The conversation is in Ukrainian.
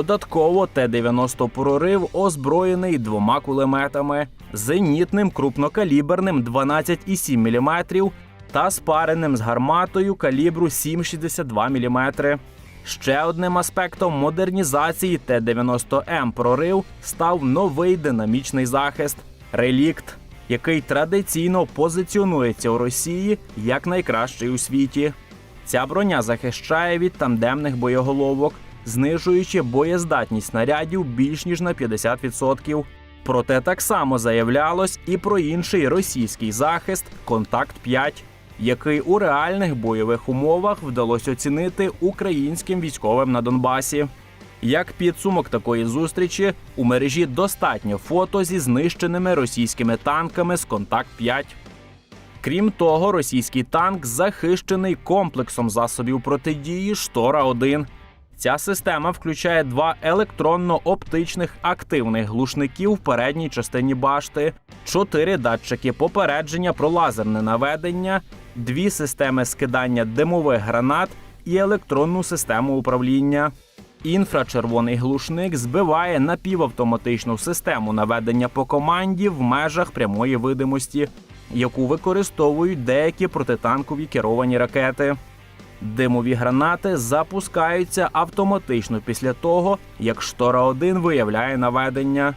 Додатково Т-90 прорив озброєний двома кулеметами, зенітним крупнокаліберним 12,7 мм та спареним з гарматою калібру 7,62 мм. Ще одним аспектом модернізації Т-90М прорив став новий динамічний захист релікт, який традиційно позиціонується у Росії як найкращий у світі. Ця броня захищає від тандемних боєголовок, знижуючи боєздатність снарядів більш ніж на 50%. Проте так само заявлялось і про інший російський захист Контакт 5 який у реальних бойових умовах вдалося оцінити українським військовим на Донбасі. Як підсумок такої зустрічі, у мережі достатньо фото зі знищеними російськими танками з Контакт 5 Крім того, російський танк захищений комплексом засобів протидії Штора 1 Ця система включає два електронно-оптичних активних глушників в передній частині башти, чотири датчики попередження про лазерне наведення, дві системи скидання димових гранат і електронну систему управління. Інфрачервоний глушник збиває напівавтоматичну систему наведення по команді в межах прямої видимості, яку використовують деякі протитанкові керовані ракети. Димові гранати запускаються автоматично після того, як штора 1 виявляє наведення.